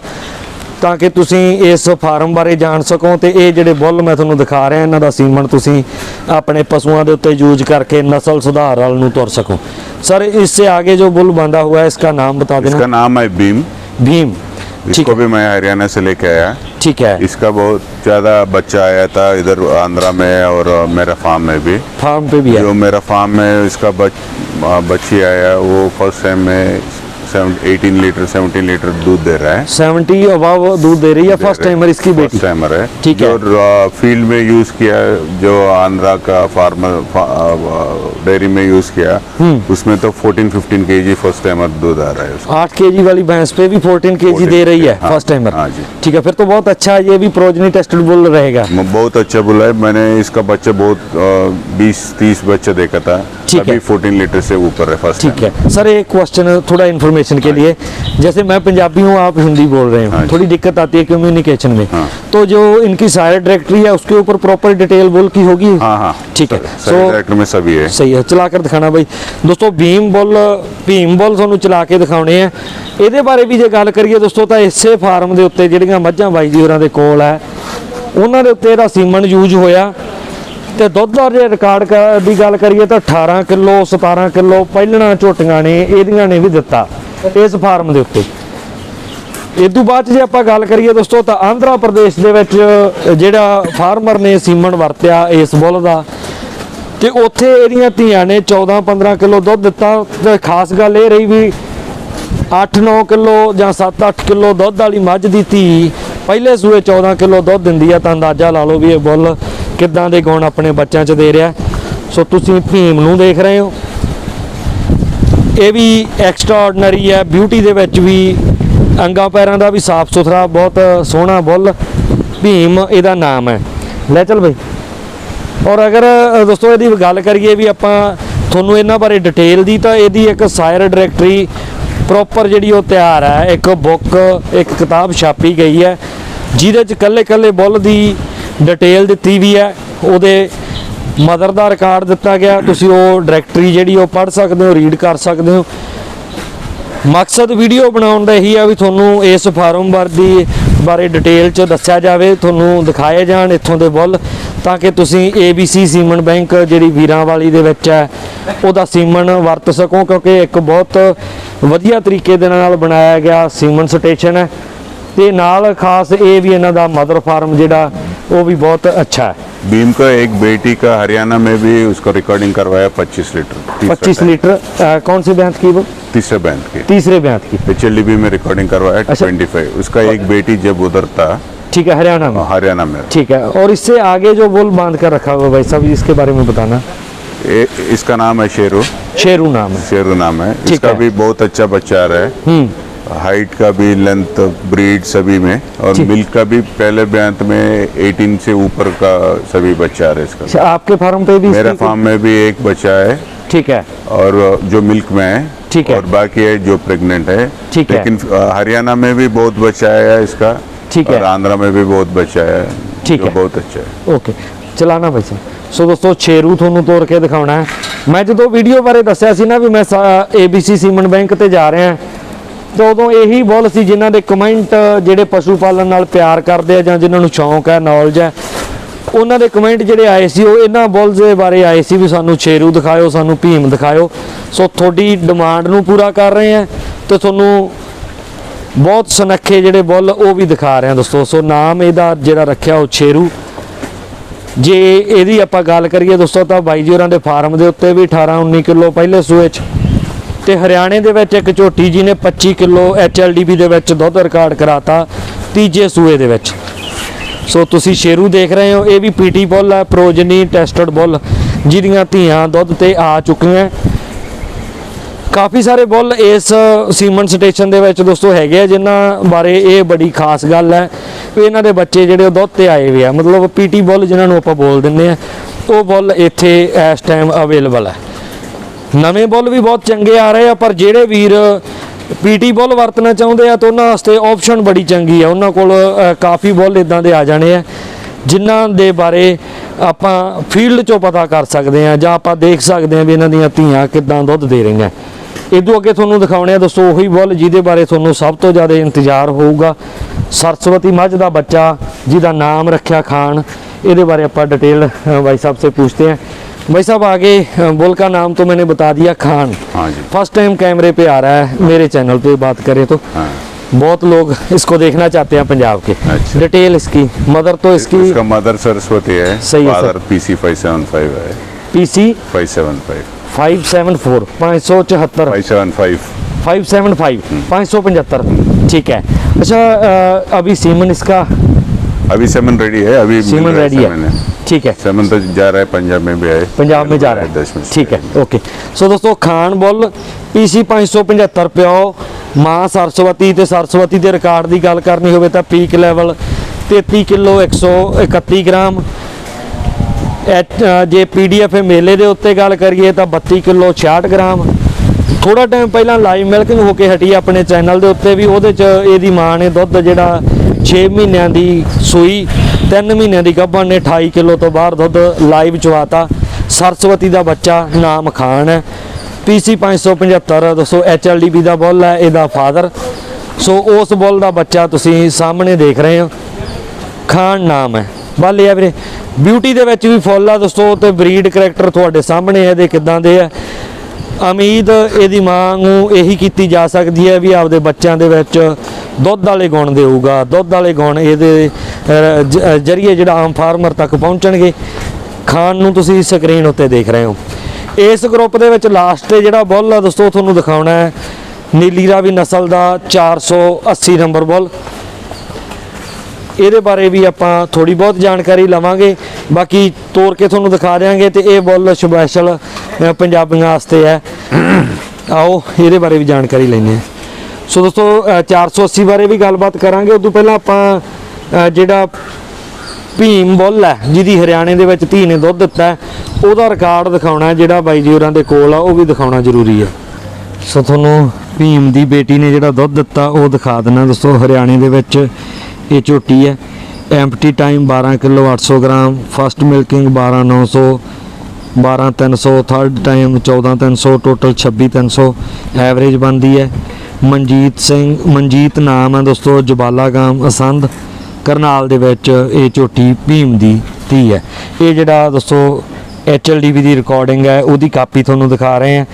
ਤਾਂ ਕਿ ਤੁਸੀਂ ਇਸ ਫਾਰਮ ਬਾਰੇ ਜਾਣ ਸਕੋ ਤੇ ਇਹ ਜਿਹੜੇ ਬੁੱਲ ਮੈਂ ਤੁਹਾਨੂੰ ਦਿਖਾ ਰਿਹਾ ਇਹਨਾਂ ਦਾ ਸੀਮਨ ਤੁਸੀਂ ਆਪਣੇ ਪਸ਼ੂਆਂ ਦੇ ਉੱਤੇ ਯੂਜ਼ ਕਰਕੇ ਨਸਲ ਸੁਧਾਰ ਵਾਲ ਨੂੰ ਤੁਰ ਸਕੋ। ਸਰ ਇਸ ਸੇ ਆਗੇ ਜੋ ਬੁੱਲ ਬੰਦਾ ਹੋਇਆ ਇਸ ਇਸਕਾ ਨਾਮ
ਬਤਾ
ਦੇਣਾ।
ਇਸਕਾ ਨਾਮ ਹੈ
ਭੀਮ। भीम
इसको भी मैं हरियाणा से लेके आया।
ठीक है।
इसका बहुत ज़्यादा बच्चा आया था इधर आंध्रा में और मेरा फार्म में भी।
फार्म पे भी है।
जो मेरा फार्म में इसका बच बच्ची आया वो फ़र्स्ट टाइम में एटीन लीटर सेवनटीन लीटर दूध दे रहा है।
70 अबाव दूध दे रही है फ़र्स्ट टाइमर इसकी बेटी?
फ़र्स्ट टाइमर है।
ठीक है।
जो फ़ील्ड में यूज़ किया जो आंध्रा का फार्मर डेयरी में यूज़ किया
हम्म।
उसमें तो 14 15 केजी फ़र्स्ट टाइमर दूध आ रहा है उसका।
आठ के वाली भैंस पे भी 14 के
14
दे रही है
हाँ,
फ़र्स्ट टाइमर
हाँ जी।
ठीक है फिर तो बहुत अच्छा है ये भी प्रोजनी टेस्टेड बुल रहेगा।
बहुत अच्छा बुला है। मैंने इसका बच्चा बहुत बीस तीस बच्चा देखा था।
ठीक
अभी
है।
14 लीटर से ऊपर है फर्स्ट
ठीक है सर एक क्वेश्चन थोड़ा इन्फॉर्मेशन के लिए जैसे मैं पंजाबी हूँ आप हिंदी बोल रहे
हाँ
हो
जी।
थोड़ी दिक्कत आती है कम्युनिकेशन में
हाँ।
तो जो इनकी सारे डायरेक्टरी है उसके ऊपर प्रॉपर डिटेल बुल की होगी
हाँ हाँ
ठीक है
सही
सो
डायरेक्टर में सभी है
ਸਹੀ ਹੈ ਚਲਾ ਕੇ ਦਿਖਾਣਾ ਬਾਈ ਦੋਸਤੋ ਭੀਮ ਬੁੱਲ ਭੀਮ ਬੁੱਲ ਤੁਹਾਨੂੰ ਚਲਾ ਕੇ ਦਿਖਾਉਣੇ ਆ ਇਹਦੇ ਬਾਰੇ ਵੀ ਜੇ ਗੱਲ ਕਰੀਏ ਦੋਸਤੋ ਤਾਂ ਇਸੇ ਫਾਰਮ ਦੇ ਉੱਤੇ ਜਿਹੜੀਆਂ ਮੱਝਾਂ ਬਾਈ ਜੀ ਹੋਰਾਂ ਦੇ ਕੋਲ ਹੈ ਉਹਨਾਂ ਦੇ ਉੱਤੇ ਇਹਦਾ ਸੀਮਨ ਯੂਜ਼ ਹੋਇਆ ਤੇ ਦੁੱਧ ਦਾ ਜੇ ਰਿਕਾਰਡ ਦੀ ਗੱਲ ਕਰੀਏ ਤਾਂ 18 ਕਿਲੋ 17 ਕਿਲੋ ਪਹਿਲਣਾ ਝੋਟੀਆਂ ਨੇ, ਇਹਦੀਆਂ ਨੇ ਵੀ ਦਿੱਤਾ ਇਸ ਫਾਰਮ ਦੇ ਉੱਤੇ। ਇਸ ਤੋਂ ਬਾਅਦ ਜੇ ਆਪਾਂ ਗੱਲ ਕਰੀਏ ਦੋਸਤੋ ਤਾਂ ਆਂਧਰਾ ਪ੍ਰਦੇਸ਼ ਦੇ ਵਿੱਚ ਜਿਹੜਾ ਫਾਰਮਰ ਨੇ ਸੀਮਨ ਵਰਤਿਆ ਇਸ ਬੁੱਲ ਦਾ ਤੇ ਉੱਥੇ ਇਹਦੀਆਂ ਧੀਆਂ ਨੇ 14 15 ਕਿਲੋ ਦੁੱਧ ਦਿੱਤਾ ਤੇ ਖਾਸ ਗੱਲ ਇਹ ਰਹੀ ਵੀ 8-9 ਕਿਲੋ ਜਾਂ 7-8 ਕਿਲੋ ਦੁੱਧ ਵਾਲੀ ਮੱਝ ਦੀ ਧੀ ਪਹਿਲੇ ਸੂਏ 14 ਕਿਲੋ ਦੁੱਧ ਦਿੰਦੀ ਆ ਤਾਂ ਅੰਦਾਜ਼ਾ ਲਾ ਲਓ ਵੀ ਇਹ ਬੁੱਲ ਕਿੱਦਾਂ ਦੇ ਗੁਣ ਆਪਣੇ ਬੱਚਿਆਂ 'ਚ ਦੇ ਰਿਹਾ? ਸੋ ਤੁਸੀਂ ਭੀਮ ਨੂੰ ਦੇਖ ਰਹੇ ਹੋ। ਇਹ ਵੀ ਐਕਸਟਰਾਆਰਡਨਰੀ ਹੈ। ਬਿਊਟੀ ਦੇ ਵਿੱਚ ਵੀ ਅੰਗਾਂ ਪੈਰਾਂ ਦਾ ਵੀ ਸਾਫ਼ ਸੁਥਰਾ ਬਹੁਤ ਸੋਹਣਾ ਬੁੱਲ ਭੀਮ ਇਹਦਾ ਨਾਮ ਹੈ। ਲੈ ਚੱਲ ਬਈ। ਔਰ ਅਗਰ ਅ, ਦੋਸਤੋ ਇਹਦੀ ਗੱਲ ਕਰੀਏ ਵੀ ਆਪਾਂ ਤੁਹਾਨੂੰ ਇਹਨਾਂ ਬਾਰੇ ਡਿਟੇਲ ਦੀ ਤਾਂ ਇਹਦੀ ਇੱਕ ਸਾਇਰ ਡਾਇਰੈਕਟਰੀ ਪ੍ਰੋਪਰ ਜਿਹੜੀ ਉਹ ਤਿਆਰ ਹੈ। ਇੱਕ ਬੁੱਕ ਇੱਕ ਕਿਤਾਬ ਛਾਪੀ ਗਈ ਹੈ। ਜਿਹਦੇ ਚ ਕੱਲੇ ਕੱਲੇ ਬੁੱਲ ਦੀ ਡਿਟੇਲ ਦਿੱਤੀ ਵੀ ਹੈ, ਉਹਦੇ ਮਦਰ ਦਾ ਰਿਕਾਰਡ ਦਿੱਤਾ ਗਿਆ, ਤੁਸੀਂ ਉਹ ਡਾਇਰੈਕਟਰੀ ਜਿਹੜੀ ਉਹ ਪੜ੍ਹ ਸਕਦੇ ਹੋ ਰੀਡ ਕਰ ਸਕਦੇ ਹੋ। ਮਕਸਦ ਵੀਡੀਓ ਬਣਾਉਣ ਦਾ ਇਹੀ ਆ ਵੀ ਤੁਹਾਨੂੰ ਇਸ ਫਾਰਮ ਵਰਦੀ ਬਾਰੇ ਡਿਟੇਲ ਚ ਦੱਸਿਆ ਜਾਵੇ, ਤੁਹਾਨੂੰ ਦਿਖਾਏ ਜਾਣ ਇੱਥੋਂ ਦੇ ਬੁੱਲ, ਤਾਂ ਕਿ ਤੁਸੀਂ ABC ਸੀਮਨ ਬੈਂਕ ਜਿਹੜੀ ਵੀਰਾਂ ਵਾਲੀ ਦੇ ਵਿੱਚ ਹੈ, ਉਹਦਾ ਸੀਮਨ ਵਰਤ ਸਕੋ, ਕਿਉਂਕਿ ਇੱਕ ਬਹੁਤ ਵਧੀਆ ਤਰੀਕੇ ਦੇ ਨਾਲ ਬਣਾਇਆ ਗਿਆ ਸੀਮਨ ਸਟੇਸ਼ਨ ਹੈ। ਤੇ ਨਾਲ ਖਾਸ ਇਹ ਵੀ ਇਹਨਾਂ ਦਾ ਮਦਰ ਫਾਰਮ ਜਿਹੜਾ वो भी बहुत अच्छा है।
भीम का एक बेटी का हरियाणा में भी उसको रिकॉर्डिंग करवाया 25 लीटर।
25 लीटर कौन से ब्यांत की वो?
तीसरे बैंड की।
तीसरे ब्यांत की।
एच में रिकॉर्डिंग करवाया
अच्छा।
उसका एक बेटी जब उधर था
ठीक है हरियाणा में।
हाँ, हरियाणा में।
ठीक है और इससे आगे जो बोल बाँध कर रखा हुआ भाई साहब इसके बारे में बताना।
ए, इसका नाम है शेरू।
शेरू नाम है।
शेरू नाम है। इसका
है।
भी बहुत अच्छा बच्चा रहा है
हम्म।
हाइट का भी लेंथ ब्रीड सभी में और
ठीक।
मिल्क का भी पहले ब्यांत में 18 से ऊपर का सभी बच्चा आ रहा है इसका
अच्छा, आपके फार्म पे भी
मेरा
इसकी-
फार्म में भी एक बच्चा है
ठीक है
और जो मिल्क में है
ठीक है।
और बाकी है जो प्रेग्नेंट है
ठीक है।
लेकिन अ, हरियाणा में भी बहुत बच्चा आया है इसका
ठीक है।
और आंध्रा में भी बहुत बच्चा आया है
ठीक
जो
है।
बहुत अच्छा है
ਓਕੇ ਚਲਾਣਾ ਬਾਈ ਸਾਹਿਬ ਸੋ ਦੋਸਤੋ ਛੇਰੂ ਤੁਹਾਨੂੰ ਤੋੜ ਕੇ ਦਿਖਾਉਣਾ ਹੈ ਮੈਂ ਜਦੋਂ ਵੀਡੀਓ ਬਾਰੇ ਦੱਸਿਆ ਸੀ ਨਾ ਵੀ ਮੈਂ ABC ਸੀਮਨ ਬੈਂਕ ਤੇ ਜਾ ਰਿਹਾ ਤਾਂ ਉਦੋਂ ਇਹੀ ਬੁੱਲ ਸੀ ਜਿਨ੍ਹਾਂ ਦੇ ਕਮੈਂਟ ਜਿਹੜੇ ਪਸ਼ੂ ਪਾਲਣ ਨਾਲ ਪਿਆਰ ਕਰਦੇ ਆ ਜਾਂ ਜਿਨ੍ਹਾਂ ਨੂੰ ਸ਼ੌਂਕ ਹੈ ਨੌਲੇਜ ਹੈ ਉਹਨਾਂ ਦੇ ਕਮੈਂਟ ਜਿਹੜੇ ਆਏ ਸੀ, ਉਹ ਇਹਨਾਂ ਬੁੱਲਸ ਦੇ ਬਾਰੇ ਆਏ ਸੀ ਵੀ ਸਾਨੂੰ ਛੇਰੂ ਦਿਖਾਇਓ, ਸਾਨੂੰ ਭੀਮ ਦਿਖਾਇਓ। ਸੋ ਤੁਹਾਡੀ ਡਿਮਾਂਡ ਨੂੰ ਪੂਰਾ ਕਰ ਰਹੇ ਆ ਤੇ ਤੁਹਾਨੂੰ ਬਹੁਤ ਸੁਨੱਖੇ ਜਿਹੜੇ ਬੁੱਲ ਉਹ ਵੀ ਦਿਖਾ ਰਹੇ ਆ ਦੋਸਤੋ। ਸੋ ਨਾਮ ਇਹਦਾ ਜਿਹੜਾ ਰੱਖਿਆ ਉਹ ਛੇਰੂ। ਜੇ ਇਹਦੀ ਆਪਾਂ ਗੱਲ ਕਰੀਏ ਦੋਸਤੋ ਤਾਂ ਬਾਈ ਜੀ ਹੋਰਾਂ ਦੇ ਫਾਰਮ ਦੇ ਉੱਤੇ ਵੀ 18 19 ਕਿਲੋ ਪਹਿਲੇ ਸੂਏ 'ਚ ਤੇ ਹਰਿਆਣੇ ਦੇ ਵਿੱਚ ਇੱਕ ਝੋਟੀ ਜੀ ਨੇ 25 ਕਿਲੋ HLDB ਦੇ ਵਿੱਚ ਦੁੱਧ ਰਿਕਾਰਡ ਕਰਾਤਾ ਤੀਜੇ ਸੂਏ ਦੇ ਵਿੱਚ। ਸੋ ਤੁਸੀਂ ਸ਼ੇਰੂ ਦੇਖ ਰਹੇ ਹੋ, ਇਹ ਵੀ ਪੀਟੀ ਬੁੱਲ ਹੈ, ਪ੍ਰੋਜਨੀ ਟੈਸਟਡ ਬੁੱਲ, ਜਿਹਦੀਆਂ ਧੀਆਂ ਦੁੱਧ ਤੇ ਆ ਚੁੱਕੀਆਂ ਕਾਫੀ ਸਾਰੇ ਬੁੱਲ ਇਸ ਸੀਮਨ ਸਟੇਸ਼ਨ ਦੇ ਵਿੱਚ ਦੋਸਤੋ ਹੈਗੇ ਆ, ਜਿਨ੍ਹਾਂ ਬਾਰੇ ਇਹ ਬੜੀ ਖਾਸ ਗੱਲ ਹੈ। ਵੀ ਇਹਨਾਂ ਦੇ ਬੱਚੇ ਜਿਹੜੇ ਉਹ ਦੁੱਧ ਤੇ ਆਏ ਹੋਏ ਆ, ਮਤਲਬ ਪੀਟੀ ਬੁੱਲ ਜਿਨ੍ਹਾਂ ਨੂੰ ਆਪਾਂ ਬੋਲ ਦਿੰਦੇ ਆ, ਉਹ ਬੁੱਲ ਇੱਥੇ ਇਸ ਟਾਈਮ ਅਵੇਲੇਬਲ ਹੈ। ਨਵੇਂ ਬੁੱਲ ਵੀ ਬਹੁਤ ਚੰਗੇ ਆ ਰਹੇ ਆ, ਪਰ ਜਿਹੜੇ ਵੀਰ ਪੀਟੀ ਬੁੱਲ ਵਰਤਣਾ ਚਾਹੁੰਦੇ ਆ ਤਾਂ ਉਹਨਾਂ ਵਾਸਤੇ ਆਪਸ਼ਨ ਬੜੀ ਚੰਗੀ ਆ। ਉਹਨਾਂ ਕੋਲ ਕਾਫੀ ਬੁੱਲ ਇਦਾਂ ਦੇ ਆ ਜਾਣੇ ਆ, ਜਿਨ੍ਹਾਂ ਦੇ ਬਾਰੇ ਆਪਾਂ ਫੀਲਡ 'ਚੋਂ ਪਤਾ ਕਰ ਸਕਦੇ ਆ ਜਾਂ ਆਪਾਂ ਦੇਖ ਸਕਦੇ ਆ ਵੀ ਇਹਨਾਂ ਦੀਆਂ ਧੀਆਂ ਕਿਦਾਂ ਦੁੱਧ ਦੇ ਰਹੀਆਂ। ਇਹ ਤੋਂ ਅੱਗੇ ਤੁਹਾਨੂੰ ਦਿਖਾਉਣੇ ਆ ਦੋਸਤੋ, ਉਹੀ ਬੁੱਲ ਜਿਹਦੇ ਬਾਰੇ ਤੁਹਾਨੂੰ ਸਭ ਤੋਂ ਜ਼ਿਆਦਾ ਇੰਤਜ਼ਾਰ ਹੋਊਗਾ। ਸਰਸਵਤੀ ਮੱਝ ਦਾ ਬੱਚਾ, ਜਿਹਦਾ ਨਾਮ ਰੱਖਿਆ ਖਾਨ, ਇਹਦੇ ਬਾਰੇ ਆਪਾਂ ਡਿਟੇਲ ਭਾਈ ਸਾਹਿਬ ਸੇ ਪੁੱਛਦੇ ਆ। भाई साहब आगे बोल का नाम तो मैंने बता दिया खान।
हाँ जी।
फ़र्स्ट टाइम कैमरे पे आ रहा है मेरे चैनल पे बात करें तो।
हाँ।
बहुत लोग इसको देखना चाहते हैं पंजाब के।
अच्छा।
डिटेल इसकी मदर तो इसकी
इसका मदर सरस्वती है।
सही है,
फादर पीसी 575 है।
पीसी
575
फाइव सेवन फोर पाँच सौ चौहत्तर।
575
फाइव सेवन फाइव पाँच सौ पचहत्तर। ठीक है। अच्छा अभी सीमन इसका
अभी सेमन रेडी है अभी मिल
सीमन
रहा
रेडी
सेमन
है ठीक है
सेमन तो जा रहा है पंजाब में भी है
ਪੰਜਾਬ में जा रहा
दस में
है ठीक है ओके ਸੋ ਦੋਸਤੋ ਖਾਨ ਬੁੱਲ PC 575 ਪਿਓ ਮਾਂ ਸਰਸਵਤੀ ਤੇ ਸਰਸਵਤੀ ਦੇ ਰਿਕਾਰਡ ਦੀ ਗੱਲ ਕਰਨੀ ਹੋਵੇ ਤਾਂ peak level 33 kilo 131 gram H- ਅ, ਜੇ ਪੀਡੀਐਫ ਮੇਲੇ ਦੇ ਉੱਤੇ ਗੱਲ ਕਰੀਏ ਤਾਂ 32 ਕਿਲੋ 66 ਗ੍ਰਾਮ ਥੋੜਾ ਟਾਈਮ ਪਹਿਲਾਂ ਲਾਈਵ ਮਿਲਕਿੰਗ ਹੋ ਕੇ ਹਟੀ ਆਪਣੇ ਚੈਨਲ ਦੇ ਉੱਤੇ ਵੀ ਉਹਦੇ ਚ ਇਹਦੀ ਮਾਂ ਨੇ ਦੁੱਧ ਜਿਹੜਾ 6 ਮਹੀਨਿਆਂ ਦੀ ਸੂਈ 3 ਮਹੀਨਿਆਂ ਦੀ ਗੱਭਣ ਨੇ 28 ਕਿਲੋ ਤੋਂ ਬਾਹਰ ਦੁੱਧ ਲਾਈਵ ਚਵਾਤਾ ਸਰਸਵਤੀ ਦਾ ਬੱਚਾ ਨਾਮ ਖਾਨ ਹੈ। ਪੀਸੀ 575 ਦੋਸਤੋ ਐਚਐਲਡੀਬੀ ਦਾ ਬੁੱਲ ਹੈ, ਇਹਦਾ ਫਾਦਰ। ਸੋ ਉਸ ਬੁੱਲ ਦਾ ਬੱਚਾ ਤੁਸੀਂ ਸਾਹਮਣੇ ਦੇਖ ਰਹੇ ਹੋ। ਖਾਨ ਨਾਮ ਹੈ। ਬੱਲ ਇਹ ਵੀਰੇ ਬਿਊਟੀ ਦੇ ਵਿੱਚ ਵੀ ਫੁੱਲ ਆ ਦੋਸਤੋ ਤੇ ਬਰੀਡ ਕਰੈਕਟਰ ਤੁਹਾਡੇ ਸਾਹਮਣੇ ਇਹਦੇ ਕਿਦਾਂ ਦੇ ਆ? ਉਮੀਦ ਇਹਦੀ ਮਾਂ ਨੂੰ ਇਹੀ ਕੀਤੀ ਜਾ ਸਕਦੀ ਹੈ ਵੀ ਆਪਦੇ ਬੱਚਿਆਂ ਦੇ ਵਿੱਚ ਦੁੱਧ ਵਾਲੇ ਗੁਣ ਦੇਊਗਾ। ਦੁੱਧ ਵਾਲੇ ਗੁਣ ਇਹਦੇ ਜਰੀਏ ਜਿਹੜਾ ਆਮ ਫਾਰਮਰ ਤੱਕ ਪਹੁੰਚਣਗੇ। ਖਾਣ ਨੂੰ ਤੁਸੀਂ ਸਕਰੀਨ ਉੱਤੇ ਦੇਖ ਰਹੇ ਹੋ। ਇਸ ਗਰੁੱਪ ਦੇ ਵਿੱਚ ਲਾਸਟ ਜਿਹੜਾ ਬੁੱਲ ਆ ਦੋਸਤੋ ਤੁਹਾਨੂੰ ਦਿਖਾਉਣਾ ਹੈ। ਨੀਲੀ ਰਾਵੀ ਨਸਲ ਦਾ 480 ਨੰਬਰ ਬੁੱਲ। ਇਹਦੇ ਬਾਰੇ ਵੀ ਆਪਾਂ ਥੋੜੀ ਬਹੁਤ ਜਾਣਕਾਰੀ ਲਵਾਂਗੇ। ਬਾਕੀ ਤੋਰ ਕੇ ਤੁਹਾਨੂੰ ਦਿਖਾ ਦਿਆਂਗੇ ਤੇ ਇਹ ਬੁੱਲ ਸਪੈਸ਼ਲ ਪੰਜਾਬੀਆਂ ਵਾਸਤੇ ਹੈ। ਆਓ ਇਹਦੇ ਬਾਰੇ ਵੀ ਜਾਣਕਾਰੀ ਲੈਂਦੇ ਹਾਂ। ਸੋ ਦੋਸਤੋ ਅ, 480 ਬਾਰੇ ਵੀ ਗੱਲਬਾਤ ਕਰਾਂਗੇ। ਉਦੋਂ ਪਹਿਲਾਂ ਆਪਾਂ ਜਿਹੜਾ ਭੀਮ ਬੁੱਲ ਹੈ ਜਿਹਦੀ ਹਰਿਆਣੇ ਦੇ ਵਿੱਚ ਧੀ ਨੇ ਦੁੱਧ ਦਿੱਤਾ ਉਹਦਾ ਰਿਕਾਰਡ ਦਿਖਾਉਣਾ ਜਿਹੜਾ ਬਾਈ ਜੀ ਹੋਰਾਂ ਦੇ ਕੋਲ ਆ ਉਹ ਵੀ ਦਿਖਾਉਣਾ ਜ਼ਰੂਰੀ ਹੈ। ਸੋ ਤੁਹਾਨੂੰ ਭੀਮ ਦੀ ਬੇਟੀ ਨੇ ਜਿਹੜਾ ਦੁੱਧ ਦਿੱਤਾ ਉਹ ਦਿਖਾ ਦੇਣਾ ਦੋਸਤੋ ਹਰਿਆਣੇ ਦੇ ਵਿੱਚ। ਇਹ ਝੋਟੀ ਹੈ। Empty time 12 kilo 800 gram. First milking 12900 12300 third time 14300 total 26300 average ਬਣਦੀ ਹੈ। ਮਨਜੀਤ ਸਿੰਘ, ਮਨਜੀਤ ਨਾਮ ਹੈ ਦੋਸਤੋ, ਜਬਾਲਾ ਗਾਮ, ਅਸੰਦ, ਕਰਨਾਲ ਦੇ ਵਿੱਚ ਇਹ ਝੋਟੀ ਭੀਮ ਦੀ ਧੀ ਹੈ। ਇਹ ਜਿਹੜਾ ਦੋਸਤੋ HLDV ਦੀ ਰਿਕਾਰਡਿੰਗ ਹੈ, ਉਹਦੀ ਕਾਪੀ ਤੁਹਾਨੂੰ ਦਿਖਾ ਰਹੇ ਹਾਂ।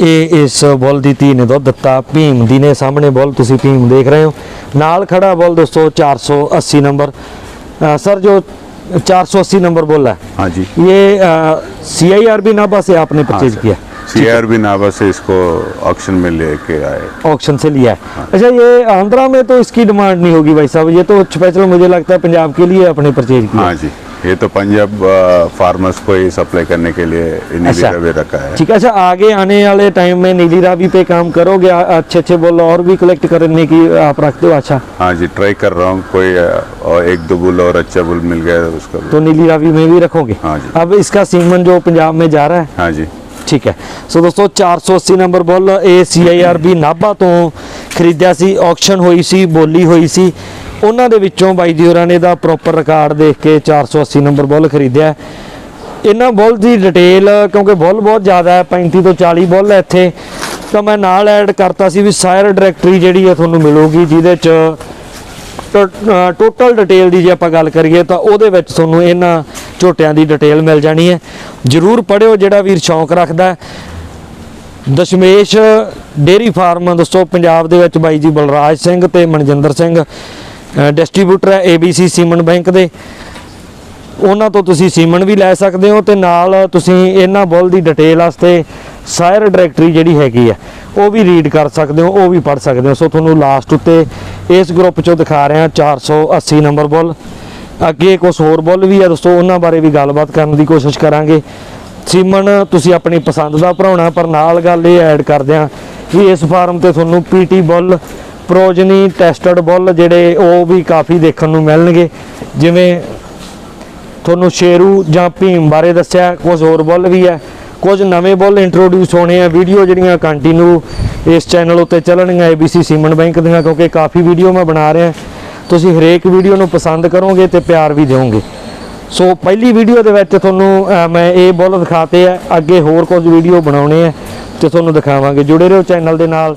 ਇਹ ਇਸ ਬੁੱਲ ਦੀ दिता भीम दी ने सामने ਦੀ तुम भीम देख रहे हो नाल खड़ा ਹੋ। दोस्तों चार सौ अस्सी नंबर आ, सर जो 480 नंबर बोला है
हाँ जी
ये C I R B Nabha से आपने परचेज
हाँ
किया
C I R B Nabha से इसको ऑक्शन में लेके आए
ऑक्शन से लिया है हाँ। अच्छा ये आंध्रा में तो इसकी डिमांड नहीं होगी भाई साहब ये तो स्पेशल मुझे लगता है पंजाब के लिए आपने परचेज किया हाँ
जी ये तो पंजाब फार्मर्स को ही सप्लाई करने के लिए इन्हीं
अच्छा।
भी रखा है
ठीक है अच्छा आगे आने वाले टाइम में नीली रावी पे काम करोगे आ- अच्छे अच्छे बुल और भी कलेक्ट करने की आप रखते हो अच्छा
हाँ जी ट्राई कर रहा हूँ कोई अ, और एक दो बुल और अच्छा बुल मिल गया तो उसका
तो नीली रावी में भी रखोगे
हाँ जी।
अब इसका सीमन जो पंजाब में जा रहा है
हाँ जी
ਠੀਕ ਹੈ ਸੋ ਦੋਸਤੋ 480 ਨੰਬਰ ਬੁੱਲ ਇਹ CIRB ਨਾਭਾ ਤੋਂ ਖਰੀਦਿਆ ਸੀ ਆਕਸ਼ਨ ਹੋਈ ਸੀ ਬੋਲੀ ਹੋਈ ਸੀ ਉਹਨਾਂ ਦੇ ਵਿੱਚੋਂ ਬਾਈ ਜੀ ਹੋਰਾਂ ਨੇ ਦਾ ਪ੍ਰੋਪਰ ਰਿਕਾਰਡ ਦੇਖ ਕੇ 480 ਨੰਬਰ ਬੁੱਲ ਖਰੀਦਿਆ ਇਹਨਾਂ ਬੁੱਲ ਦੀ ਡਿਟੇਲ ਕਿਉਂਕਿ ਬੁੱਲ ਬਹੁਤ ਜ਼ਿਆਦਾ ਹੈ 35 ਤੋਂ 40 ਬੁੱਲ ਹੈ ਇੱਥੇ, ਤਾਂ ਮੈਂ ਨਾਲ ਐਡ ਕਰਤਾ ਸੀ ਵੀ ਸਾਇਰ ਡਾਇਰੈਕਟਰੀ ਜਿਹੜੀ ਹੈ ਤੁਹਾਨੂੰ ਮਿਲੂਗੀ, ਜਿਹਦੇ ਚ ਟੋਟਲ ਡਿਟੇਲ ਦੀ ਜੇ ਆਪਾਂ ਗੱਲ ਕਰੀਏ, ਤਾਂ ਉਹਦੇ ਵਿੱਚ ਤੁਹਾਨੂੰ ਇਹਨਾਂ ਝੋਟਿਆਂ ਦੀ ਡਿਟੇਲ ਮਿਲ ਜਾਣੀ ਹੈ। ਜਰੂਰ ਪੜਿਓ ਜਿਹੜਾ ਵੀਰ ਸ਼ੌਂਕ ਰੱਖਦਾ ਦਸ਼ਮੇਸ਼ ਡੇਰੀ ਫਾਰਮ ਦੋਸਤੋ ਪੰਜਾਬ ਦੇ ਵਿੱਚ ਬਾਈ ਜੀ ਬਲਰਾਜ ਸਿੰਘ ਤੇ ਮਨਜਿੰਦਰ ਸਿੰਘ। ਡਿਸਟ੍ਰੀਬਿਊਟਰ ਹੈ ABC ਸੀਮਨ ਬੈਂਕ ਦੇ। ਉਹਨਾਂ ਤੋਂ ਤੁਸੀਂ ਸੀਮਨ ਵੀ ਲੈ ਸਕਦੇ ਹੋ ਤੇ ਨਾਲ ਤੁਸੀਂ ਇਹਨਾਂ ਬੁੱਲ ਦੀ ਡਿਟੇਲ ਵਾਸਤੇ ਸਾਇਰ ਡਾਇਰੈਕਟਰੀ ਜਿਹੜੀ ਹੈਗੀ ਆ, ਉਹ ਵੀ ਰੀਡ ਕਰ ਸਕਦੇ ਹੋ, ਉਹ ਵੀ ਪੜ ਸਕਦੇ ਹੋ। ਸੋ ਤੁਹਾਨੂੰ ਲਾਸਟ ਉੱਤੇ ਇਸ ਗਰੁੱਪ ਚੋਂ ਦਿਖਾ ਰਹੇ ਹਾਂ 480 ਨੰਬਰ ਬੁੱਲ। ਅੱਗੇ ਕੁਝ ਹੋਰ ਬੁੱਲ ਵੀ ਆ ਦੋਸਤੋ, ਉਹਨਾਂ ਬਾਰੇ ਵੀ ਗੱਲਬਾਤ ਕਰਨ ਦੀ ਕੋਸ਼ਿਸ਼ ਕਰਾਂਗੇ। ਸੀਮਨ ਤੁਸੀਂ ਆਪਣੀ ਪਸੰਦ ਦਾ ਭਰਾਉਣਾ, ਪਰ ਨਾਲ ਗੱਲ ਇਹ ਐਡ ਕਰਦੇ ਆ ਵੀ ਇਸ ਫਾਰਮ ਤੇ ਤੁਹਾਨੂੰ ਪੀਟੀ ਬੁੱਲ ਪ੍ਰੋਜਨੀ ਟੈਸਟਡ ਬੁੱਲ ਜਿਹੜੇ ਉਹ ਵੀ ਕਾਫੀ ਦੇਖਣ ਨੂੰ ਮਿਲਣਗੇ। ਜਿਵੇਂ ਤੁਹਾਨੂੰ ਸ਼ੇਰੂ ਜਾਂ ਭੀਮ ਬਾਰੇ ਦੱਸਿਆ, ਕੁਝ ਹੋਰ ਬੁੱਲ ਵੀ ਹੈ। ਕੁਝ ਨਵੇਂ ਬੁੱਲ ਇੰਟਰੋਡਿਊਸ ਹੋਣੇ ਆ ਵੀਡੀਓ ਜਿਹੜੀਆਂ ਕੰਟੀਨਿਊ ਇਸ ਚੈਨਲ ਉੱਤੇ ਚੱਲਣਗੀਆਂ ABC ਸੀਮਨ ਬੈਂਕ ਦੀਆਂ, ਕਿਉਂਕਿ ਕਾਫੀ ਵੀਡੀਓ ਮੈਂ ਬਣਾ ਰਿਹਾ। ਤੁਸੀਂ ਹਰੇਕ ਵੀਡੀਓ ਨੂੰ ਪਸੰਦ ਕਰੋਗੇ ਤੇ ਪਿਆਰ ਵੀ ਦਿਓਗੇ। ਸੋ ਪਹਿਲੀ ਵੀਡੀਓ ਦੇ ਵਿੱਚ ਤੁਹਾਨੂੰ ਮੈਂ ਇਹ ਬੁੱਲ ਦਿਖਾਤੇ ਆ। ਅੱਗੇ ਹੋਰ ਕੁਝ ਵੀਡੀਓ ਬਣਾਉਣੇ ਆ, ਤੇ ਤੁਹਾਨੂੰ ਦਿਖਾਵਾਂਗੇ। ਜੁੜੇ ਰਹੋ ਚੈਨਲ ਦੇ ਨਾਲ।